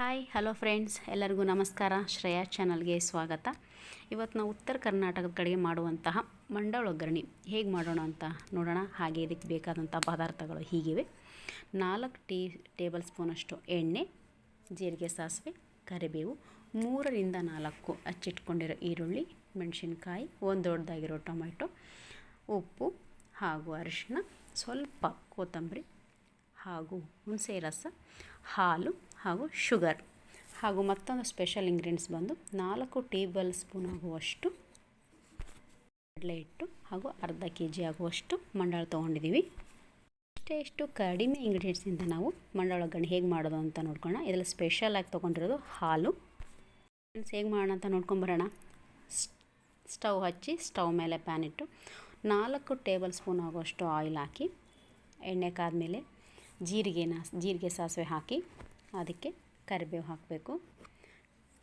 Hi hello friends ಎಲ್ಲರಿಗೂ ನಮಸ್ಕಾರ. ಶ್ರೇಯಾ ಚಾನಲ್ಗೆ ಸ್ವಾಗತ. ಇವತ್ತು ನಾವು ಉತ್ತರ ಕರ್ನಾಟಕದ ಕಡೆಗೆ ಮಾಡುವಂತಹ ಮಂಡಳ ಒಗ್ಗರಣೆ ಹೇಗೆ ಮಾಡೋಣ ಅಂತ ನೋಡೋಣ. ಹಾಗೆ ಇದಕ್ಕೆ ಬೇಕಾದಂಥ ಪದಾರ್ಥಗಳು ಹೀಗಿವೆ. ನಾಲ್ಕು ಟೀ, ಟೇಬಲ್ ಸ್ಪೂನಷ್ಟು ಎಣ್ಣೆ, ಜೀರಿಗೆ, ಸಾಸಿವೆ, ಕರಿಬೇವು, ಮೂರರಿಂದ ನಾಲ್ಕು ಹಚ್ಚಿಟ್ಕೊಂಡಿರೋ ಈರುಳ್ಳಿ, ಮೆಣಸಿನ್ಕಾಯಿ, ಒಂದು ದೊಡ್ಡದಾಗಿರೋ ಟೊಮೆಟೊ ಉಪ್ಪು ಹಾಗೂ ಅರಿಶಿನ ಸ್ವಲ್ಪ ಕೊತ್ತಂಬರಿ ಹಾಗೂ ಹುಣಸೆ ರಸ, ಹಾಲು ಹಾಗೂ ಶುಗರ್ ಹಾಗೂ ಮತ್ತೊಂದು ಸ್ಪೆಷಲ್ ಇಂಗ್ರೀಡಿಯೆಂಟ್ಸ್ ಬಂದು ನಾಲ್ಕು ಟೇಬಲ್ ಸ್ಪೂನ್ ಆಗುವಷ್ಟು ಕಡಲೆ ಹಿಟ್ಟು ಹಾಗೂ ಅರ್ಧ ಕೆ ಜಿ ಆಗುವಷ್ಟು ಮಂಡಾಳ ತೊಗೊಂಡಿದ್ದೀವಿ. ಇಷ್ಟೇ ಇಷ್ಟು ಕಡಿಮೆ ಇಂಗ್ರೀಡಿಯೆಂಟ್ಸಿಂದ ನಾವು ಮಂಡಾಳ ಒಗ್ಗರಣೆ ಹೇಗೆ ಮಾಡೋದು ಅಂತ ನೋಡ್ಕೊಳ್ಳೋಣ. ಇದರಲ್ಲಿ ಸ್ಪೆಷಲಾಗಿ ತೊಗೊಂಡಿರೋದು ಹಾಲು. ಹೇಗೆ ಮಾಡೋಣ ಅಂತ ನೋಡ್ಕೊಂಬರೋಣ ಸ್ಟವ್ ಹಚ್ಚಿ ಸ್ಟವ್ ಮೇಲೆ ಪ್ಯಾನ್ ಇಟ್ಟು ನಾಲ್ಕು ಟೇಬಲ್ ಸ್ಪೂನ್ ಆಗುವಷ್ಟು ಆಯಿಲ್ ಹಾಕಿ ಎಣ್ಣೆ ಕಾದ್ಮೇಲೆ ಜೀರಿಗೆನ ಜೀರಿಗೆ ಸಾಸಿವೆ ಹಾಕಿ ಅದಕ್ಕೆ ಕರಿಬೇವು ಹಾಕಬೇಕು.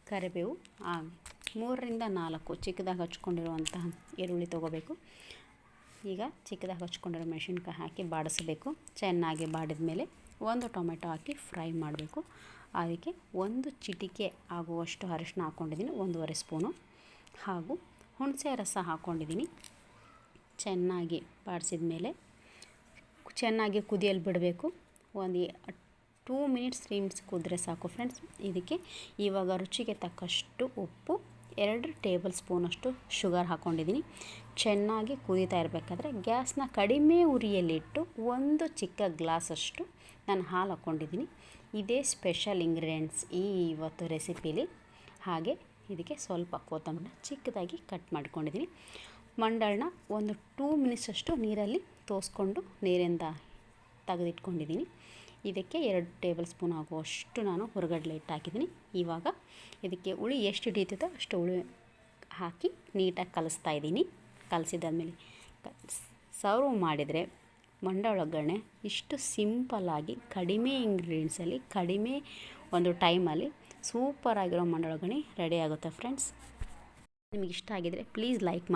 ಕರಿಬೇವು ಮೂರರಿಂದ ನಾಲ್ಕು ಚಿಕ್ಕದಾಗಿ ಹಚ್ಕೊಂಡಿರುವಂತಹ ಈರುಳ್ಳಿ ತೊಗೋಬೇಕು. ಈಗ ಚಿಕ್ಕದಾಗಿ ಹಚ್ಕೊಂಡಿರೋ ಮೆಣಸಿನ್ಕಾಯಿ ಹಾಕಿ ಬಾಡಿಸಬೇಕು. ಚೆನ್ನಾಗಿ ಬಾಡಿದ ಮೇಲೆ ಒಂದು ಟೊಮೆಟೊ ಹಾಕಿ ಫ್ರೈ ಮಾಡಬೇಕು. ಅದಕ್ಕೆ ಒಂದು ಚಿಟಿಕೆ ಆಗುವಷ್ಟು ಅರಿಶಿನ ಹಾಕ್ಕೊಂಡಿದ್ದೀನಿ, ಒಂದೂವರೆ ಸ್ಪೂನು. ಹಾಗೂ ಹುಣಸೆ ರಸ ಹಾಕ್ಕೊಂಡಿದ್ದೀನಿ. ಚೆನ್ನಾಗಿ ಬಾಡಿಸಿದ ಮೇಲೆ ಚೆನ್ನಾಗಿ ಕುದಿಯಲು ಬಿಡಬೇಕು. ಒಂದು ಟೂ ಮಿನಿಟ್ಸ್ ತ್ರೀ ಮಿನಿಟ್ಸ್ ಕುದ್ರೆ ಸಾಕು ಫ್ರೆಂಡ್ಸ್. ಇದಕ್ಕೆ ಇವಾಗ ರುಚಿಗೆ ತಕ್ಕಷ್ಟು ಉಪ್ಪು, ಎರಡು ಟೇಬಲ್ ಸ್ಪೂನಷ್ಟು ಶುಗರ್ ಹಾಕ್ಕೊಂಡಿದ್ದೀನಿ ಚೆನ್ನಾಗಿ ಕುದೀತಾ ಇರಬೇಕಾದ್ರೆ ಗ್ಯಾಸ್ನ ಕಡಿಮೆ ಉರಿಯಲ್ಲಿಟ್ಟು ಒಂದು ಚಿಕ್ಕ ಗ್ಲಾಸಷ್ಟು ನಾನು ಹಾಲು ಹಾಕ್ಕೊಂಡಿದ್ದೀನಿ ಇದೇ ಸ್ಪೆಷಲ್ ಇಂಗ್ರೀಡಿಯೆಂಟ್ಸ್ ಈ ಇವತ್ತು ರೆಸಿಪೀಲಿ. ಹಾಗೆ ಇದಕ್ಕೆ ಸ್ವಲ್ಪ ಕೊತ್ತಂಬರಿ ಚಿಕ್ಕದಾಗಿ ಕಟ್ ಮಾಡ್ಕೊಂಡಿದ್ದೀನಿ. ಮಂಡಳನ್ನ ಒಂದು ಟೂ ಮಿನಿಟ್ಸಷ್ಟು ನೀರಲ್ಲಿ ತೋರಿಸ್ಕೊಂಡು ನೀರಿಂದ ತೆಗೆದಿಟ್ಕೊಂಡಿದ್ದೀನಿ. ಇದಕ್ಕೆ ಎರಡು ಟೇಬಲ್ ಸ್ಪೂನ್ ಆಗುವಷ್ಟು ನಾನು ಹೊರಗಡಲೆ ಹಿಟ್ಟು ಹಾಕಿದ್ದೀನಿ ಇವಾಗ ಇದಕ್ಕೆ ಹುಳಿ ಎಷ್ಟು ಹಿಡಿಯುತ್ತೋ ಅಷ್ಟು ಹುಳಿ ಹಾಕಿ ನೀಟಾಗಿ ಕಲಿಸ್ತಾ ಇದ್ದೀನಿ. ಕಲಸಿದಾದ್ಮೇಲೆ ಸರ್ವ್ ಮಾಡಿದರೆ ಮಂಡ ಒಗ್ಗರಣೆ ಇಷ್ಟು ಸಿಂಪಲ್ಲಾಗಿ ಕಡಿಮೆ ಇಂಗ್ರೀಡಿಯೆಂಟ್ಸಲ್ಲಿ ಕಡಿಮೆ ಒಂದು ಟೈಮಲ್ಲಿ ಸೂಪರಾಗಿರೋ ಮಂಡ ಒಗ್ಗರಣೆ ರೆಡಿ ಆಗುತ್ತೆ ಫ್ರೆಂಡ್ಸ್ ನಿಮಗೆ ಇಷ್ಟ ಆಗಿದರೆ ಪ್ಲೀಸ್ ಲೈಕ್ ಮಾಡಿ.